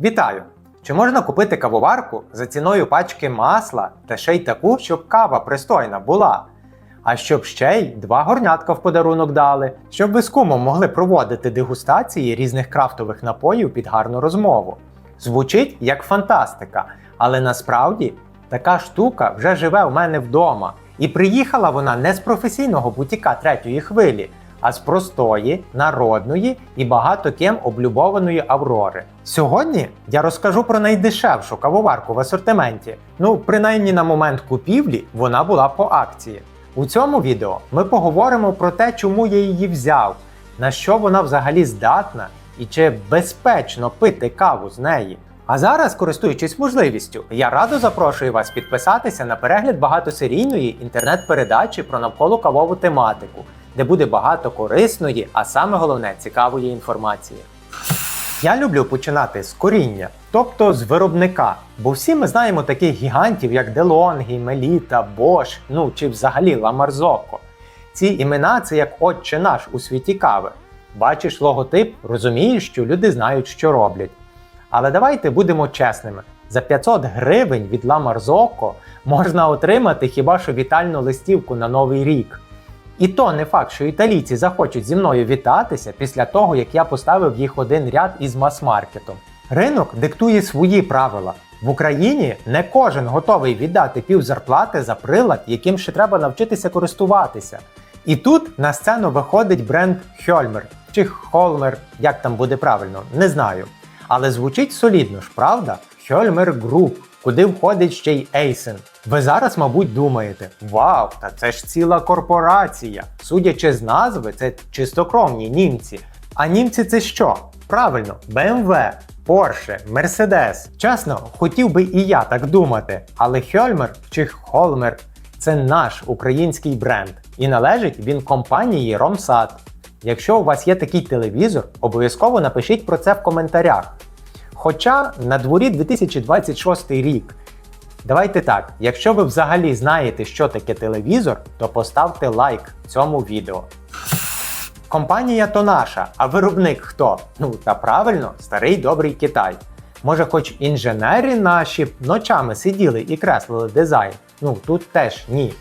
Вітаю! Чи можна купити кавоварку за ціною пачки масла та ще й таку, щоб кава пристойна була? А щоб ще й два горнятка в подарунок дали, щоб ви з кумом могли проводити дегустації різних крафтових напоїв під гарну розмову. Звучить як фантастика, але насправді така штука вже живе у мене вдома. І приїхала вона не з професійного бутіка третьої хвилі, а з простої, народної і багато ким облюбованої Аврори. Сьогодні я розкажу про найдешевшу кавоварку в асортименті. Ну, принаймні на момент купівлі вона була по акції. У цьому відео ми поговоримо про те, чому я її взяв, на що вона взагалі здатна і чи безпечно пити каву з неї. А зараз, користуючись можливістю, я радо запрошую вас підписатися на перегляд багатосерійної інтернет-передачі про навколо кавову тематику, де буде багато корисної, а саме головне цікавої інформації. Я люблю починати з коріння, тобто з виробника. Бо всі ми знаємо таких гігантів, як DeLonghi, Melita, Bosch, ну чи взагалі Ламарзоко. Ці імена це як отче наш у світі кави. Бачиш логотип, розумієш, що люди знають, що роблять. Але давайте будемо чесними: за 500 гривень від Marzocco можна отримати хіба що вітальну листівку на новий рік. І то не факт, що італійці захочуть зі мною вітатися після того, як я поставив їх один ряд із мас-маркетом. Ринок диктує свої правила. В Україні не кожен готовий віддати пів зарплати за прилад, яким ще треба навчитися користуватися. І тут на сцену виходить бренд Хьольмер чи Холмер, як там буде правильно, не знаю. Але звучить солідно ж, правда? Хьольмер Group, куди входить ще й Ейсен. Ви зараз, мабуть, думаєте: Вау, та це ж ціла корпорація. Судячи з назви, це чистокровні німці. А німці це що? Правильно, BMW, Porsche, Mercedes. Чесно, хотів би і я так думати, але Хьольмер чи Холмер це наш український бренд, і належить він компанії Ромсат. Якщо у вас є такий телевізор, обов'язково напишіть про це в коментарях. Хоча на дворі 2026 рік. Давайте так, якщо ви взагалі знаєте, що таке телевізор, то поставте лайк цьому відео. Компанія то наша, а виробник хто? Ну та правильно, старий добрий Китай. Може, хоч інженери наші ночами сиділи і креслили дизайн. Ну тут теж ні.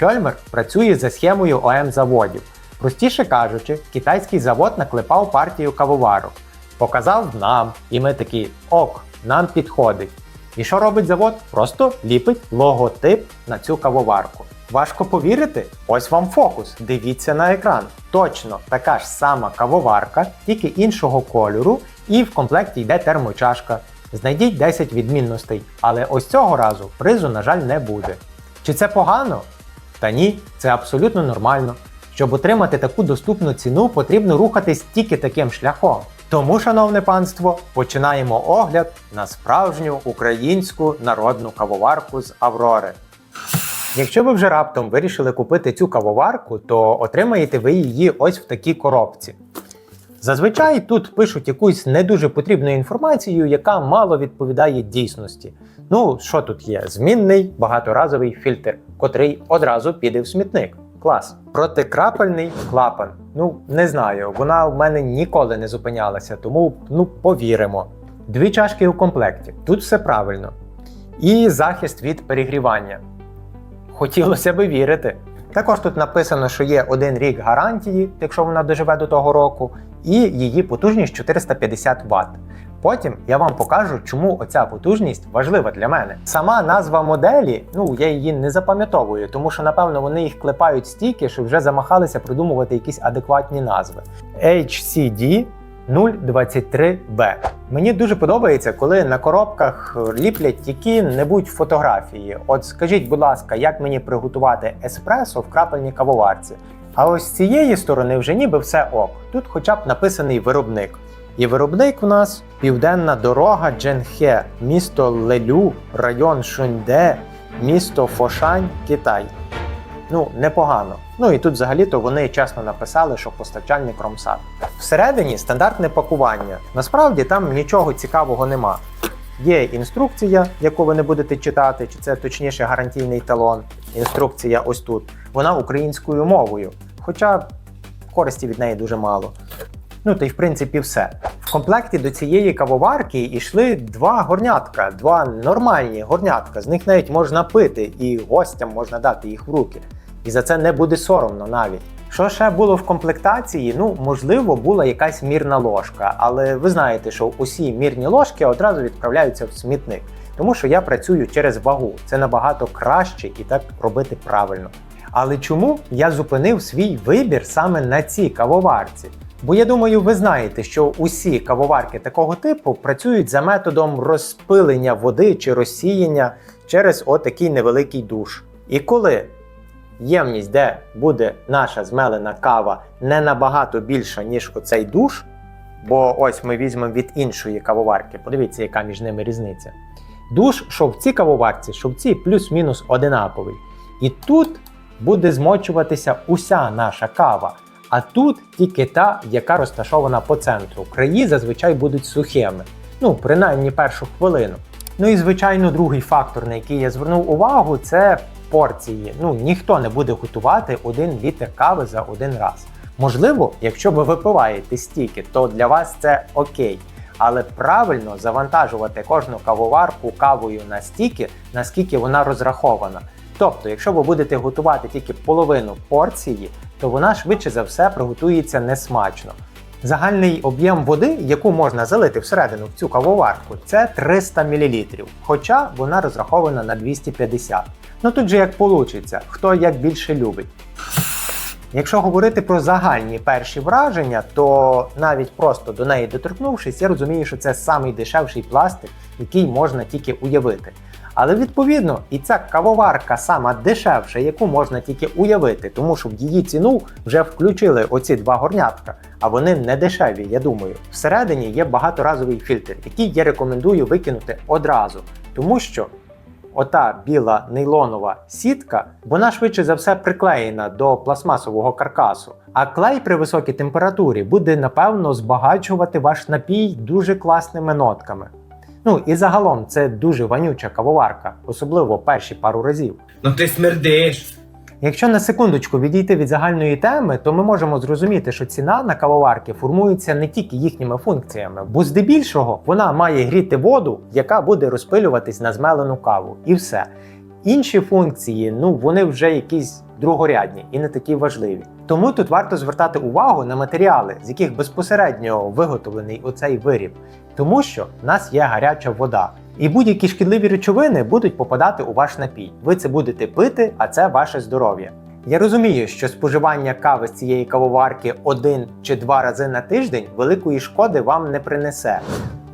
Хьольмер працює за схемою ОМ заводів. Простіше кажучи, китайський завод наклепав партію кавоварок, показав нам, і ми такі ок, нам підходить. І що робить завод? Просто ліпить логотип на цю кавоварку. Важко повірити? Ось вам фокус. Дивіться на екран. Точно така ж сама кавоварка, тільки іншого кольору, і в комплекті йде термочашка. Знайдіть 10 відмінностей, але ось цього разу призу, на жаль, не буде. Чи це погано? Та ні, це абсолютно нормально. Щоб отримати таку доступну ціну, потрібно рухатись тільки таким шляхом. Тому, шановне панство, починаємо огляд на справжню українську народну кавоварку з Аврори. Якщо ви вже раптом вирішили купити цю кавоварку, то отримаєте ви її ось в такій коробці. Зазвичай тут пишуть якусь не дуже потрібну інформацію, яка мало відповідає дійсності. Ну, що тут є? Змінний багаторазовий фільтр, котрий одразу піде в смітник. Клас. Протикрапельний клапан. Ну, не знаю, вона в мене ніколи не зупинялася, тому ну повіримо. Дві чашки у комплекті. Тут все правильно. І захист від перегрівання. Хотілося би вірити. Також тут написано, що є один рік гарантії, якщо вона доживе до того року, і її потужність 450 Вт. Потім я вам покажу, чому оця потужність важлива для мене. Сама назва моделі, ну я її не запам'ятовую, тому що напевно вони їх клепають стільки, що вже замахалися придумувати якісь адекватні назви. HCD 023B. Мені дуже подобається, коли на коробках ліплять які-небудь фотографії. От скажіть, будь ласка, як мені приготувати еспресо в крапельній кавоварці? А ось з цієї сторони вже ніби все ок. Тут хоча б написаний виробник. І виробник у нас південна дорога Дженхе, місто Лелю, район Шуньде, місто Фошань, Китай. Ну, непогано. Ну і тут взагалі-то вони чесно написали, що постачальник Ромсат. Всередині стандартне пакування. Насправді там нічого цікавого нема. Є інструкція, яку ви не будете читати, чи це точніше гарантійний талон. Інструкція ось тут. Вона українською мовою, хоча користі від неї дуже мало. Ну та й в принципі все. В комплекті до цієї кавоварки йшли два горнятка, два нормальні горнятка. З них навіть можна пити, і гостям можна дати їх в руки. І за це не буде соромно навіть. Що ще було в комплектації? Ну, можливо, була якась мірна ложка, але ви знаєте, що усі мірні ложки одразу відправляються в смітник, тому що я працюю через вагу. Це набагато краще і так робити правильно. Але чому я зупинив свій вибір саме на цій кавоварці? Бо я думаю, ви знаєте, що усі кавоварки такого типу працюють за методом розпилення води чи розсіяння через отакий невеликий душ. І коли ємність, де буде наша змелена кава, не набагато більша, ніж оцей душ, бо ось ми візьмемо від іншої кавоварки, подивіться, яка між ними різниця. Душ, що в цій кавоварці, що в цій плюс-мінус одинаковий. І тут буде змочуватися уся наша кава. А тут тільки та, яка розташована по центру. Краї зазвичай будуть сухими. Ну, принаймні першу хвилину. Ну і звичайно, другий фактор, на який я звернув увагу, це порції. Ну, ніхто не буде готувати один літр кави за один раз. Можливо, якщо ви випиваєте стільки, то для вас це окей. Але правильно завантажувати кожну кавоварку кавою настільки, наскільки вона розрахована. Тобто, якщо ви будете готувати тільки половину порції, то вона швидше за все приготується несмачно. Загальний об'єм води, яку можна залити всередину в цю кавоварку, це 300 мл, хоча вона розрахована на 250. Ну тут же як получиться, хто як більше любить. Якщо говорити про загальні перші враження, то навіть просто до неї доторкнувшись, я розумію, що це самий дешевший пластик, який можна тільки уявити. Але відповідно і ця кавоварка сама дешевша, яку можна тільки уявити, тому що в її ціну вже включили оці два горнятка, а вони не дешеві, я думаю. Всередині є багаторазовий фільтр, який я рекомендую викинути одразу, тому що ота біла нейлонова сітка, вона швидше за все приклеєна до пластмасового каркасу. А клей при високій температурі буде напевно збагачувати ваш напій дуже класними нотками. Ну і загалом це дуже вонюча кавоварка, особливо перші пару разів. Ну ти смердиш. Якщо на секундочку відійти від загальної теми, то ми можемо зрозуміти, що ціна на кавоварки формується не тільки їхніми функціями, бо здебільшого вона має гріти воду, яка буде розпилюватись на змелену каву, і все. Інші функції, ну вони вже якісь другорядні і не такі важливі. Тому тут варто звертати увагу на матеріали, з яких безпосередньо виготовлений оцей виріб, тому що в нас є гаряча вода. І будь-які шкідливі речовини будуть попадати у ваш напій. Ви це будете пити, а це ваше здоров'я. Я розумію, що споживання кави з цієї кавоварки один чи два рази на тиждень великої шкоди вам не принесе.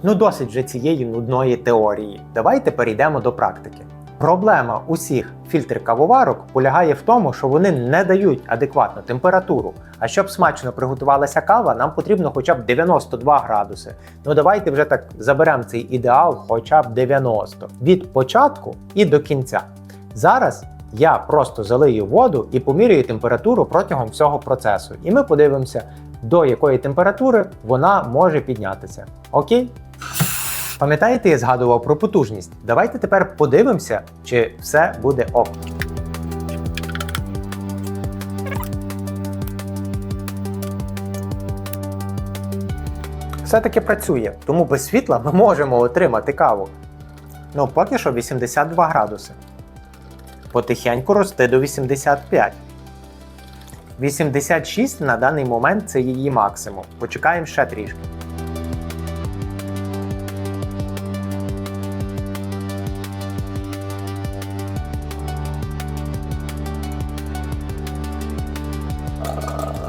Ну досить вже цієї нудної теорії. Давайте перейдемо до практики. Проблема усіх фільтр кавоварок полягає в тому, що вони не дають адекватну температуру. А щоб смачно приготувалася кава, нам потрібно хоча б 92 градуси. Ну давайте вже так заберемо цей ідеал, хоча б 90 від початку і до кінця. Зараз я просто залию воду і поміряю температуру протягом всього процесу. І ми подивимося, до якої температури вона може піднятися. Окей? Пам'ятаєте, я згадував про потужність. Давайте тепер подивимося, чи все буде ок. Все-таки працює, тому без світла ми можемо отримати каву. Ну, поки що 82 градуси. Потихеньку рости до 85. 86 на даний момент це її максимум. Почекаємо ще трішки.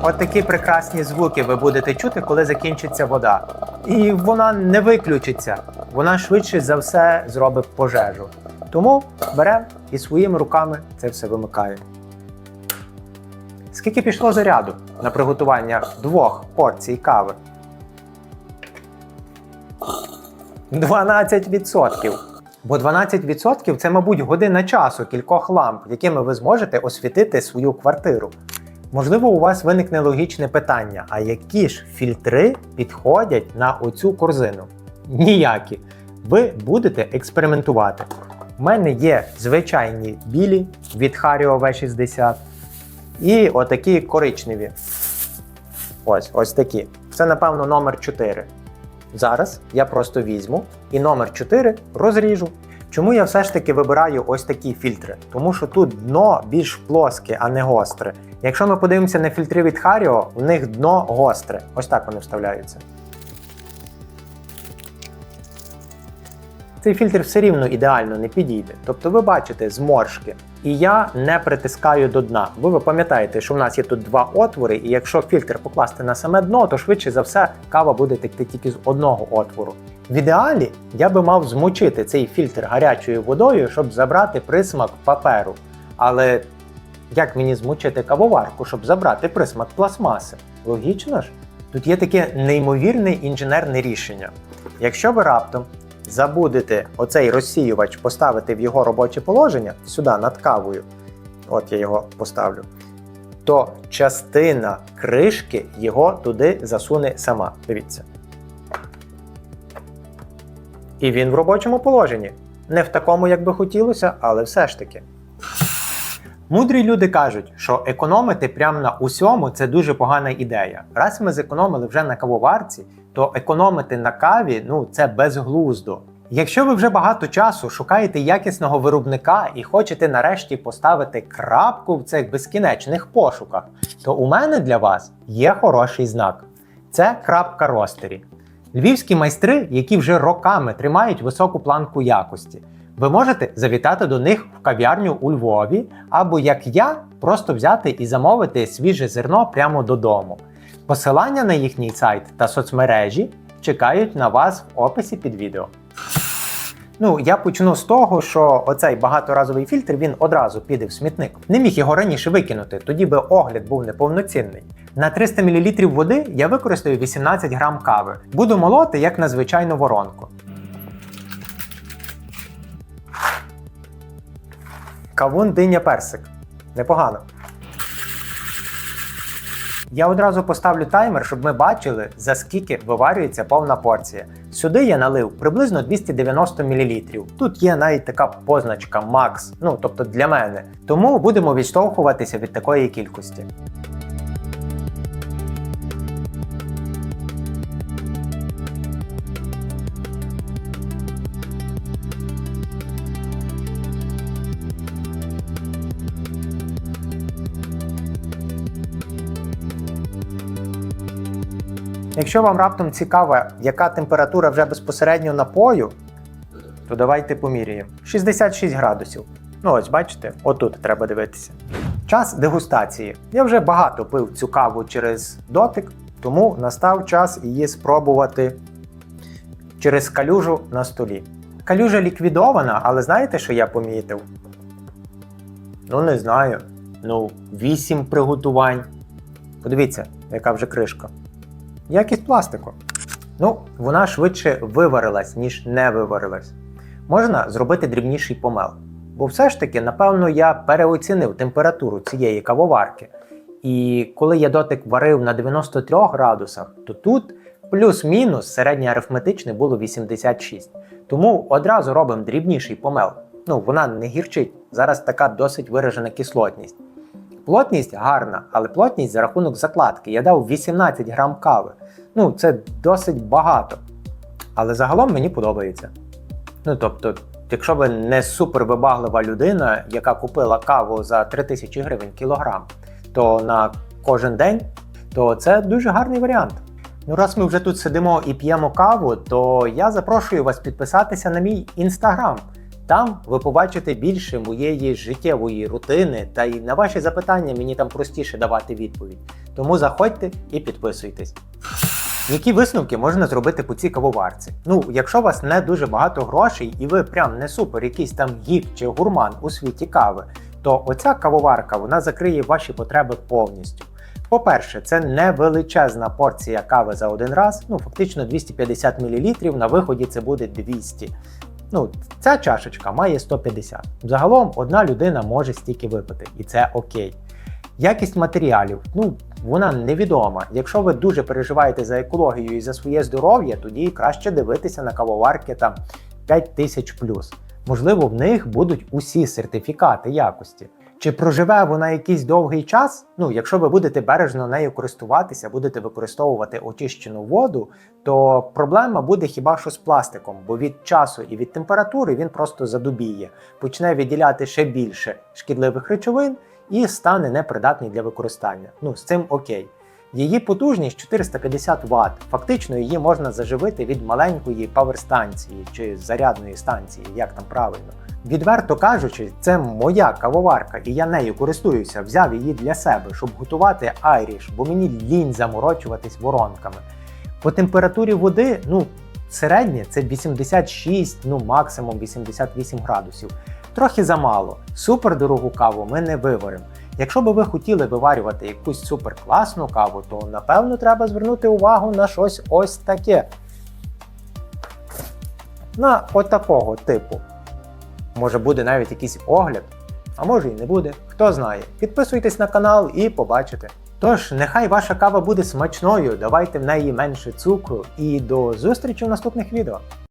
От такі прекрасні звуки ви будете чути, коли закінчиться вода. І вона не виключиться, вона швидше за все зробить пожежу. Тому беремо і своїми руками це все вимикаємо. Скільки пішло заряду на приготування двох порцій кави? 12%. Бо 12% це, мабуть, година часу кількох ламп, якими ви зможете освітити свою квартиру. Можливо, у вас виникне логічне питання: а які ж фільтри підходять на оцю корзину? Ніякі. Ви будете експериментувати. У мене є звичайні білі від Hario V60 і отакі коричневі. Ось, ось такі. Це, напевно, номер 4. Зараз я просто візьму і номер 4 розріжу. Чому я все ж таки вибираю ось такі фільтри? Тому що тут дно більш плоске, а не гостре. Якщо ми подивимося на фільтри від Харіо, у них дно гостре. Ось так вони вставляються. Цей фільтр все рівно ідеально не підійде. Тобто ви бачите зморшки. І я не притискаю до дна. Бо ви пам'ятаєте, що в нас є тут два отвори, і якщо фільтр покласти на саме дно, то швидше за все кава буде текти тільки з одного отвору. В ідеалі я би мав змочити цей фільтр гарячою водою, щоб забрати присмак паперу. Але як мені змочити кавоварку, щоб забрати присмак пластмаси? Логічно ж? Тут є таке неймовірне інженерне рішення. Якщо ви раптом забудете оцей розсіювач поставити в його робоче положення сюди над кавою, от я його поставлю, то частина кришки його туди засуне сама. Дивіться. І він в робочому положенні. Не в такому, як би хотілося, але все ж таки. Мудрі люди кажуть, що економити прямо на усьому це дуже погана ідея. Раз ми зекономили вже на кавоварці, то економити на каві ну це безглуздо. Якщо ви вже багато часу шукаєте якісного виробника і хочете нарешті поставити крапку в цих безкінечних пошуках, то у мене для вас є хороший знак. Це крапка ростері. Львівські майстри, які вже роками тримають високу планку якості. Ви можете завітати до них в кав'ярню у Львові, або як я, просто взяти і замовити свіже зерно прямо додому. Посилання на їхній сайт та соцмережі чекають на вас в описі під відео. Ну, я почну з того, що оцей багаторазовий фільтр він одразу піде в смітник. Не міг його раніше викинути, тоді би огляд був неповноцінний. На 300 мл води я використаю 18 грам кави. Буду молоти як на звичайну воронку. Кавун диня персик. Непогано. Я одразу поставлю таймер, щоб ми бачили, за скільки виварюється повна порція. Сюди я налив приблизно 290 мл. Тут є навіть така позначка Max, ну тобто для мене. Тому будемо відштовхуватися від такої кількості. Якщо вам раптом цікаво, яка температура вже безпосередньо напою, то давайте поміряємо. 66 градусів. Ну ось бачите, отут треба дивитися. Час дегустації. Я вже багато пив цю каву через дотик, тому настав час її спробувати через калюжу на столі. Калюжа ліквідована, але знаєте, що я помітив? Ну, не знаю. Ну, 8 приготувань. Подивіться, яка вже кришка. Якість пластику. Ну, вона швидше виварилась, ніж не виварилась. Можна зробити дрібніший помел. Бо все ж таки, напевно, я переоцінив температуру цієї кавоварки. І коли я дотик варив на 93 градусах, то тут плюс-мінус середнє арифметичне було 86. Тому одразу робимо дрібніший помел. Ну, вона не гірчить. Зараз така досить виражена кислотність. Плотність гарна, але плотність за рахунок закладки. Я дав 18 грам кави. Ну, це досить багато. Але загалом мені подобається. Ну тобто, якщо ви не супер вибаглива людина, яка купила каву за 3000 гривень кілограм, то на кожен день, то це дуже гарний варіант. Ну, раз ми вже тут сидимо і п'ємо каву, то я запрошую вас підписатися на мій інстаграм. Там ви побачите більше моєї життєвої рутини, та й на ваші запитання мені там простіше давати відповідь. Тому заходьте і підписуйтесь. Які висновки можна зробити по цій кавоварці? Ну, якщо у вас не дуже багато грошей і ви прям не супер якийсь там гік чи гурман у світі кави, то оця кавоварка вона закриє ваші потреби повністю. По-перше, це не величезна порція кави за один раз, ну фактично 250 мл, на виході це буде 200 Ну, ця чашечка має 150. Загалом одна людина може стільки випити, і це окей. Якість матеріалів, ну, вона невідома. Якщо ви дуже переживаєте за екологію і за своє здоров'я, тоді краще дивитися на кавоварки там 5000 Можливо, в них будуть усі сертифікати якості. Чи проживе вона якийсь довгий час? Ну, якщо ви будете бережно нею користуватися, будете використовувати очищену воду, то проблема буде хіба що з пластиком, бо від часу і від температури він просто задубіє, почне виділяти ще більше шкідливих речовин і стане непридатний для використання. Ну, з цим окей. Її потужність 450 Вт. Фактично її можна заживити від маленької паверстанції чи зарядної станції, як там правильно. Відверто кажучи, це моя кавоварка, і я нею користуюся, взяв її для себе, щоб готувати айріш, бо мені лінь заморочуватись воронками. По температурі води, ну, середнє це 86, ну максимум 88 градусів. Трохи замало. Супер дорогу каву ми не виваримо. Якщо би ви хотіли виварювати якусь супер класну каву, то напевно треба звернути увагу на щось ось таке. На отакого типу. Може буде навіть якийсь огляд, а може і не буде. Хто знає. Підписуйтесь на канал і побачите. Тож, нехай ваша кава буде смачною, давайте в неї менше цукру і до зустрічі в наступних відео.